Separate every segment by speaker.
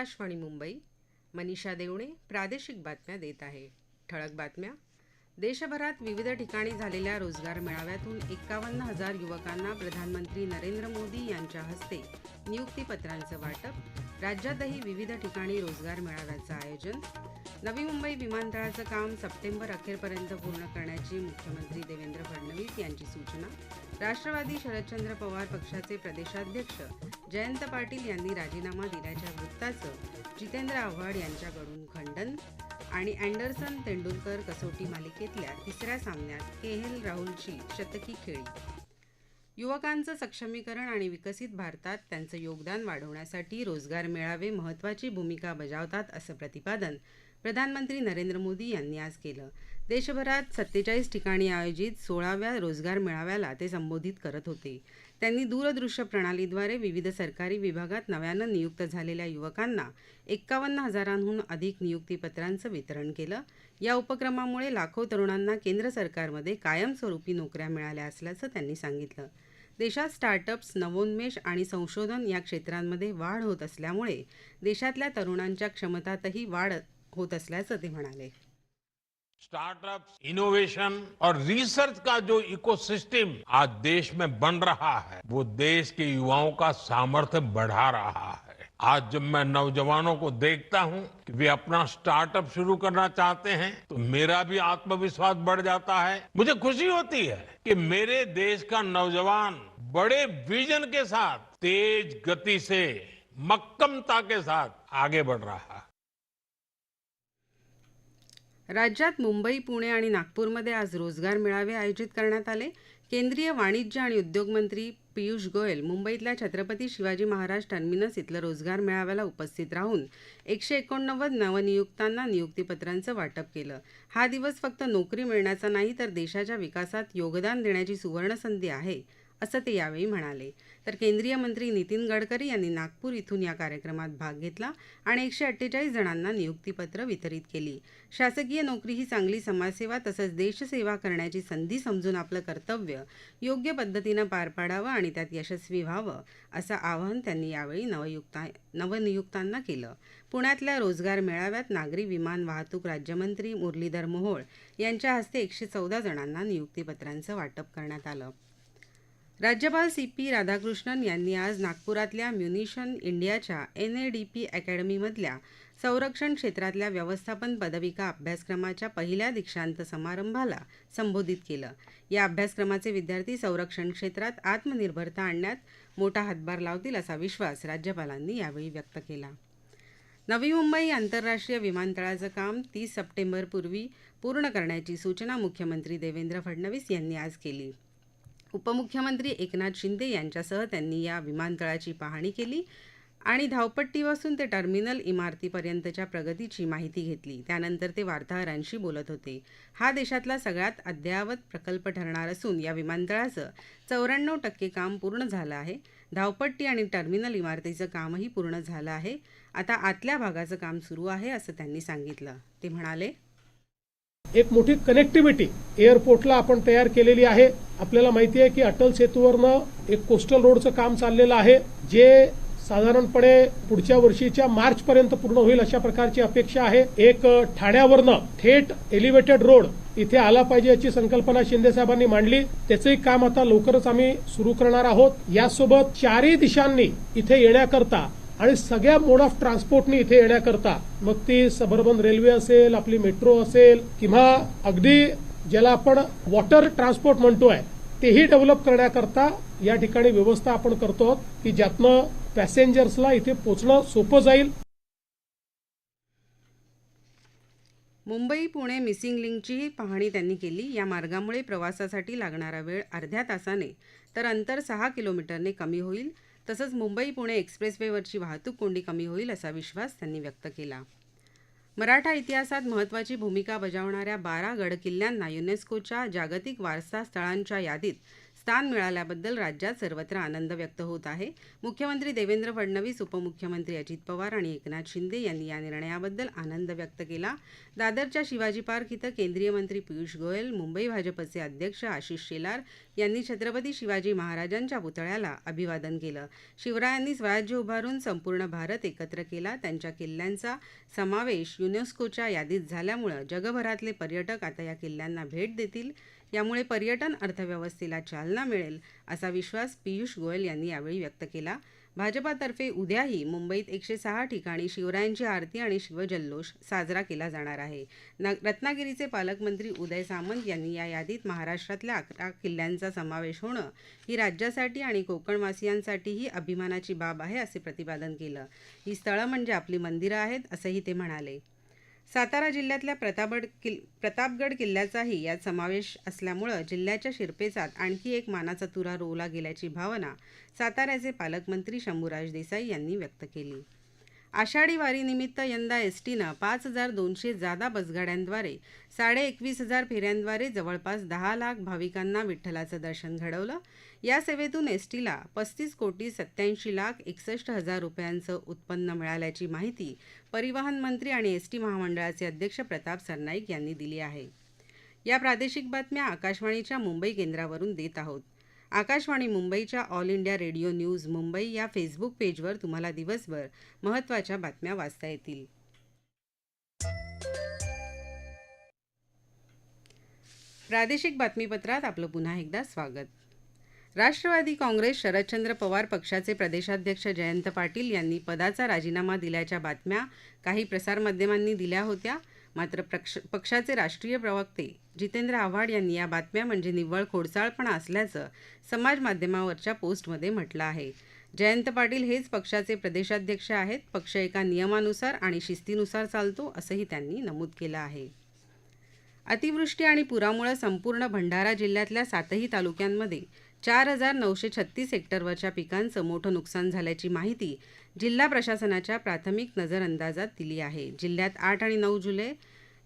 Speaker 1: आकाशवाणी मुंबई मनीषा देवणे प्रादेशिक बातम्या देत आहे ठळक बातम्या देशभरात विविध ठिकाणी झालेल्या रोजगार मेळाव्यातून एक्कावन्न हजार युवकांना प्रधानमंत्री नरेंद्र मोदी यांच्या हस्ते नियुक्तीपत्रांचं वाटप राज्यातही विविध ठिकाणी रोजगार मेळाव्याचं आयोजन नवी मुंबई विमानतळाचं काम सप्टेंबर अखेरपर्यंत पूर्ण करण्याची मुख्यमंत्री देवेंद्र फडणवीस यांची सूचना राष्ट्रवादी शरदचंद्र पवार पक्षाचे प्रदेशाध्यक्ष जयंत पाटील यांनी राजीनामा दिल्याच्या वृत्ताचं जितेंद्र आव्हाड यांच्याकडून खंडन आणि अँडरसन तेंडुलकर कसोटी मालिकेतल्या तिसऱ्या सामन्यात एल राहुलची शतकी खेळी युवकांचं सक्षमीकरण आणि विकसित भारतात त्यांचं योगदान वाढवण्यासाठी रोजगार मेळावे महत्त्वाची भूमिका बजावतात असं प्रतिपादन प्रधानमंत्री नरेंद्र मोदी यांनी आज केलं देशभरात सत्तेचाळीस ठिकाणी आयोजित सोळाव्या रोजगार मेळाव्याला ते संबोधित करत होते त्यांनी दूरदृश्य प्रणालीद्वारे विविध सरकारी विभागात नव्यानं नियुक्त झालेल्या युवकांना एक्कावन्न हजारांहून अधिक नियुक्तीपत्रांचं वितरण केलं या उपक्रमामुळे लाखो तरुणांना केंद्र सरकारमध्ये कायमस्वरूपी नोकऱ्या मिळाल्या असल्याचं त्यांनी सांगितलं देशात स्टार्टअप्स नवोन्मेष आणि संशोधन या क्षेत्रांमध्ये वाढ होत असल्यामुळे देशातल्या तरुणांच्या क्षमतातही वाढ होत असल्याचं ते म्हणाले
Speaker 2: स्टार्टअप इनोवेशन और रिसर्च का जो इकोसिस्टम आज देश में बन रहा है वो देश के युवाओं का सामर्थ्य बढ़ा रहा है आज जब मैं नौजवानों को देखता हूं कि वे अपना स्टार्टअप शुरू करना चाहते हैं तो मेरा भी आत्मविश्वास बढ़ जाता है मुझे खुशी होती है कि मेरे देश का नौजवान बड़े विजन के साथ तेज गति से मक्कमता के साथ आगे बढ़ रहा है
Speaker 1: राज्यात मुंबई पुणे आणि नागपूरमध्ये आज रोजगार मेळावे आयोजित करण्यात आले केंद्रीय वाणिज्य आणि उद्योग मंत्री पियुष गोयल मुंबईतल्या छत्रपती शिवाजी महाराज टर्मिनस इथलं रोजगार मेळाव्याला उपस्थित राहून एकशे एकोणनव्वद नवनियुक्तांना नियुक्तीपत्रांचं वाटप केलं हा दिवस फक्त नोकरी मिळण्याचा नाही तर देशाच्या विकासात योगदान देण्याची सुवर्णसंधी आहे असं ते यावेळी म्हणाले तर केंद्रीय मंत्री नितीन गडकरी यांनी नागपूर इथून या कार्यक्रमात भाग घेतला आणि एकशे अठ्ठेचाळीस जणांना नियुक्तीपत्र वितरित केली शासकीय नोकरी ही चांगली समाजसेवा तसंच देशसेवा करण्याची संधी समजून आपलं कर्तव्य योग्य पद्धतीनं पार पाडावं आणि त्यात यशस्वी व्हावं असं आवाहन त्यांनी यावेळी नवयुक्ता नवनियुक्तांना केलं पुण्यातल्या रोजगार मेळाव्यात नागरी विमान वाहतूक राज्यमंत्री मुरलीधर मोहोळ यांच्या हस्ते एकशे चौदा जणांना नियुक्तीपत्रांचं वाटप करण्यात आलं राज्यपाल सी पी राधाकृष्णन यांनी आज नागपुरातल्या म्युनिशन इंडियाच्या एन ए डी पी अकॅडमीमधल्या संरक्षण क्षेत्रातल्या व्यवस्थापन पदविका अभ्यासक्रमाच्या पहिल्या दीक्षांत समारंभाला संबोधित केलं या अभ्यासक्रमाचे विद्यार्थी संरक्षण क्षेत्रात आत्मनिर्भरता आणण्यात मोठा हातभार लावतील असा विश्वास राज्यपालांनी यावेळी व्यक्त केला नवी मुंबई आंतरराष्ट्रीय विमानतळाचं काम तीस सप्टेंबरपूर्वी पूर्ण करण्याची सूचना मुख्यमंत्री देवेंद्र फडणवीस यांनी आज केली उपमुख्यमंत्री एकनाथ शिंदे यांच्यासह त्यांनी या विमानतळाची पाहणी केली आणि धावपट्टीपासून ते टर्मिनल इमारतीपर्यंतच्या प्रगतीची माहिती घेतली त्यानंतर ते वार्ताहरांशी बोलत होते हा देशातला सगळ्यात अद्ययावत प्रकल्प ठरणार असून या विमानतळाचं चौऱ्याण्णव टक्के काम पूर्ण झालं आहे धावपट्टी आणि टर्मिनल इमारतीचं कामही पूर्ण झालं आहे आता आतल्या भागाचं काम सुरू आहे असं त्यांनी सांगितलं ते म्हणाले
Speaker 3: एक मोठी कनेक्टिव्हिटी एअरपोर्टला आपण तयार केलेली आहे आपल्याला माहिती आहे की अटल सेतूवरनं एक कोस्टल रोडचं काम चाललेलं आहे जे साधारणपणे पुढच्या वर्षीच्या मार्च पर्यंत पूर्ण होईल अशा प्रकारची अपेक्षा आहे एक ठाण्यावरनं थेट एलिव्हेटेड रोड इथे आला पाहिजे याची संकल्पना शिंदे साहेबांनी मांडली त्याचंही काम आता लवकरच आम्ही सुरू करणार आहोत यासोबत चारही दिशांनी इथे येण्याकरता आणि सगळ्या मोड ऑफ ट्रान्सपोर्टने इथे येण्याकरता मग ती सबर्बन रेल्वे असेल आपली मेट्रो असेल किंवा अगदी ज्याला आपण वॉटर ट्रान्सपोर्ट म्हणतोय तेही डेव्हलप करण्याकरता या ठिकाणी व्यवस्था आपण करतो की ज्यातनं पॅसेंजर्सला इथे पोचणं सोपं जाईल
Speaker 1: मुंबई पुणे मिसिंग लिंकची पाहणी त्यांनी केली या मार्गामुळे प्रवासासाठी लागणारा वेळ अर्ध्या तासाने तर अंतर सहा किलोमीटरने कमी होईल तसंच मुंबई पुणे एक्सप्रेसवेवरची वाहतूक कोंडी कमी होईल असा विश्वास त्यांनी व्यक्त केला मराठा इतिहासात महत्वाची भूमिका बजावणाऱ्या बारा गड किल्ल्यांना युनेस्कोच्या जागतिक वारसा स्थळांच्या यादीत स्थान मिळाल्याबद्दल राज्यात सर्वत्र आनंद व्यक्त होत आहे मुख्यमंत्री देवेंद्र फडणवीस उपमुख्यमंत्री अजित पवार आणि एकनाथ शिंदे यांनी या निर्णयाबद्दल आनंद व्यक्त केला दादरच्या शिवाजी पार्क इथं केंद्रीय मंत्री पियुष गोयल मुंबई भाजपचे अध्यक्ष आशिष शेलार यांनी छत्रपती शिवाजी महाराजांच्या पुतळ्याला अभिवादन केलं शिवरायांनी स्वराज्य उभारून संपूर्ण भारत एकत्र केला त्यांच्या किल्ल्यांचा समावेश युनेस्कोच्या यादीत झाल्यामुळं जगभरातले पर्यटक आता या किल्ल्यांना भेट देतील यामुळे पर्यटन अर्थव्यवस्थेला चालना मिळेल असा विश्वास पियुष गोयल यांनी यावेळी व्यक्त केला भाजपातर्फे उद्याही मुंबईत एकशे सहा ठिकाणी शिवरायांची आरती आणि शिवजल्लोष साजरा केला जाणार आहे रत्नागिरीचे पालकमंत्री उदय सामंत यांनी या यादीत महाराष्ट्रातल्या अकरा किल्ल्यांचा समावेश होणं ही राज्यासाठी आणि कोकणवासियांसाठीही अभिमानाची बाब आहे असे प्रतिपादन केलं ही स्थळं म्हणजे आपली मंदिरं आहेत असंही ते म्हणाले सातारा जिल्ह्यातल्या प्रतापगड किल प्रतापगड किल्ल्याचाही यात समावेश असल्यामुळं जिल्ह्याच्या शिरपेचात आणखी एक मानाचा तुरा रोवला गेल्याची भावना साताऱ्याचे पालकमंत्री शंभूराज देसाई यांनी व्यक्त केली आषाढी वारीनिमित्त यंदा एस टीनं पाच हजार दोनशे जादा बसगाड्यांद्वारे साडे एकवीस हजार फेऱ्यांद्वारे जवळपास दहा लाख भाविकांना विठ्ठलाचं दर्शन घडवलं या सेवेतून एस टीला पस्तीस कोटी सत्याऐंशी लाख एकसष्ट हजार रुपयांचं उत्पन्न मिळाल्याची माहिती परिवहन मंत्री आणि एस टी महामंडळाचे अध्यक्ष प्रताप सरनाईक यांनी दिली आहे या प्रादेशिक बातम्या आकाशवाणीच्या मुंबई केंद्रावरून देत आहोत आकाशवाणी मुंबईच्या all India radio news Mumbai या फेसबुक पेजवर तुम्हाला दिवसभर महत्त्वाच्या बातम्या वाचता येतील प्रादेशिक बातमीपत्रात आपलं पुन्हा एकदा स्वागत राष्ट्रवादी काँग्रेस शरदचंद्र पवार पक्षाचे प्रदेशाध्यक्ष जयंत पाटील यांनी पदाचा राजीनामा दिल्याच्या बातम्या काही प्रसारमाध्यमांनी दिल्या होत्या मात्र प्रक्ष पक्षाचे राष्ट्रीय प्रवक्ते जितेंद्र आव्हाड यांनी या बातम्या म्हणजे निव्वळ खोडसाळपणा असल्याचं समाज माध्यमावरच्या पोस्टमध्ये म्हटलं आहे जयंत पाटील हेच पक्षाचे प्रदेशाध्यक्ष आहेत पक्ष एका नियमानुसार आणि शिस्तीनुसार चालतो असंही त्यांनी नमूद केलं आहे अतिवृष्टी आणि पुरामुळे संपूर्ण भंडारा जिल्ह्यातल्या सातही तालुक्यांमध्ये चार हजार नऊशे छत्तीस हेक्टरवरच्या पिकांचं मोठं नुकसान झाल्याची माहिती जिल्हा प्रशासनाच्या प्राथमिक नजरअंदाजात दिली आहे जिल्ह्यात आठ आणि नऊ जुलै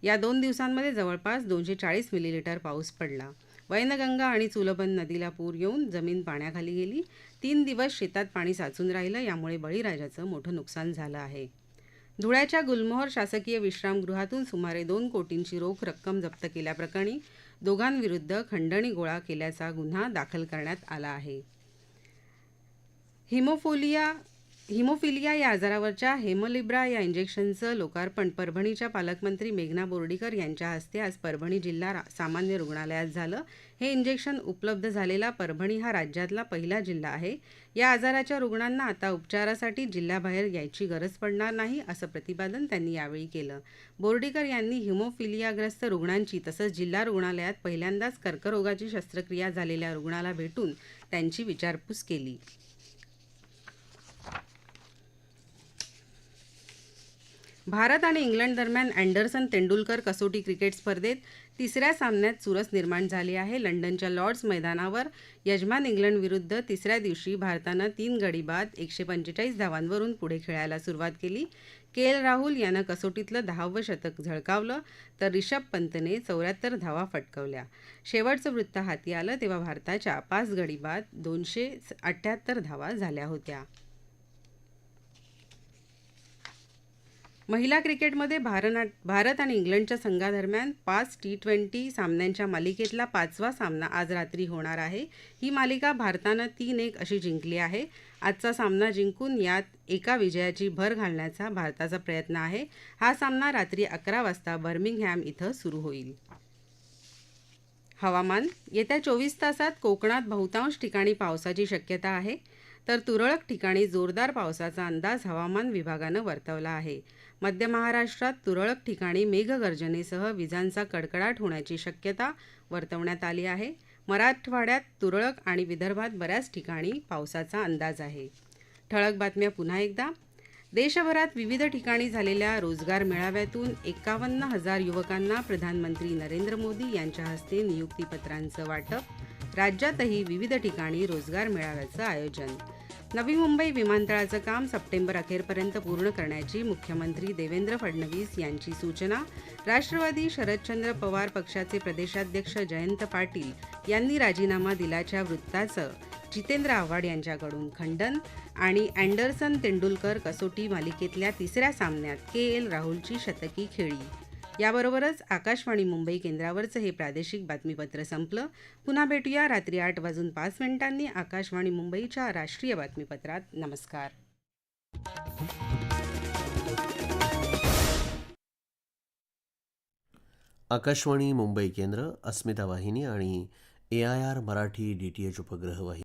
Speaker 1: या दोन दिवसांमध्ये जवळपास दोनशे चाळीस मिलीलीटर पाऊस पडला वैनगंगा आणि चुलबन नदीला पूर येऊन जमीन पाण्याखाली गेली तीन दिवस शेतात पाणी साचून राहिलं यामुळे बळीराजाचं मोठं नुकसान झालं आहे धुळ्याच्या गुलमोहर शासकीय विश्रामगृहातून सुमारे दोन कोटींची रोख रक्कम जप्त केल्याप्रकरणी दोघांविरुद्ध खंडणी गोळा केल्याचा गुन्हा दाखल करण्यात आला आहे हिमोफोलिया हिमोफिलिया या आजारावरच्या हेमोलिब्रा या इंजेक्शनचं लोकार्पण परभणीच्या पालकमंत्री मेघना बोर्डीकर यांच्या हस्ते आज परभणी जिल्हा सामान्य रुग्णालयात झालं हे इंजेक्शन उपलब्ध झालेला परभणी हा राज्यातला पहिला जिल्हा आहे या आजाराच्या रुग्णांना आता उपचारासाठी जिल्ह्याबाहेर यायची गरज पडणार नाही असं प्रतिपादन त्यांनी यावेळी केलं बोर्डीकर यांनी हिमोफिलियाग्रस्त रुग्णांची तसंच जिल्हा रुग्णालयात पहिल्यांदाच कर्करोगाची शस्त्रक्रिया झालेल्या रुग्णाला भेटून त्यांची विचारपूस केली भारत आणि इंग्लंड दरम्यान अँडरसन तेंडुलकर कसोटी क्रिकेट स्पर्धेत तिसऱ्या सामन्यात चुरस निर्माण झाली आहे लंडनच्या लॉर्ड्स मैदानावर यजमान इंग्लंडविरुद्ध तिसऱ्या दिवशी भारतानं तीन गडी बाद एकशे पंचेचाळीस धावांवरून पुढे खेळायला सुरुवात केली के एल राहुल यानं कसोटीतलं दहावं शतक झळकावलं तर रिषभ पंतने चौऱ्याहत्तर धावा फटकवल्या शेवटचं वृत्त हाती आलं तेव्हा भारताच्या पाच गडी बाद दोनशे अठ्ठ्याहत्तर धावा झाल्या होत्या महिला क्रिकेटमध्ये भारना भारत आणि इंग्लंडच्या संघादरम्यान पाच टी ट्वेंटी सामन्यांच्या मालिकेतला पाचवा सामना आज रात्री होणार आहे ही मालिका भारतानं तीन एक अशी जिंकली आहे आजचा सामना जिंकून यात एका विजयाची भर घालण्याचा भारताचा प्रयत्न आहे हा सामना रात्री अकरा वाजता बर्मिंगहॅम इथं सुरू होईल हवामान येत्या चोवीस तासात कोकणात बहुतांश ठिकाणी पावसाची शक्यता आहे तर तुरळक ठिकाणी जोरदार पावसाचा अंदाज हवामान विभागानं वर्तवला आहे मध्य महाराष्ट्रात तुरळक ठिकाणी मेघगर्जनेसह विजांचा कडकडाट होण्याची शक्यता वर्तवण्यात आली आहे मराठवाड्यात तुरळक आणि विदर्भात बऱ्याच ठिकाणी पावसाचा अंदाज आहे ठळक बातम्या पुन्हा एकदा देशभरात विविध ठिकाणी झालेल्या रोजगार मेळाव्यातून एकावन्न हजार युवकांना प्रधानमंत्री नरेंद्र मोदी यांच्या हस्ते नियुक्तीपत्रांचं वाटप राज्यातही विविध ठिकाणी रोजगार मेळाव्याचं आयोजन नवी मुंबई विमानतळाचं काम सप्टेंबर अखेरपर्यंत पूर्ण करण्याची मुख्यमंत्री देवेंद्र फडणवीस यांची सूचना राष्ट्रवादी शरदचंद्र पवार पक्षाचे प्रदेशाध्यक्ष जयंत पाटील यांनी राजीनामा दिल्याच्या वृत्ताचं जितेंद्र आव्हाड यांच्याकडून खंडन आणि अँडरसन तेंडुलकर कसोटी मालिकेतल्या तिसऱ्या सामन्यात के एल राहुलची शतकी खेळी याबरोबरच आकाशवाणी मुंबई केंद्रावरचं हे प्रादेशिक बातमीपत्र संपलं पुन्हा भेटूया रात्री आठ वाजून पाच मिनिटांनी आकाशवाणी मुंबईच्या राष्ट्रीय बातमीपत्रात नमस्कार आकाशवाणी मुंबई केंद्र अस्मिता वाहिनी आणि A I R Marathi D T H उपग्रह वाहिनी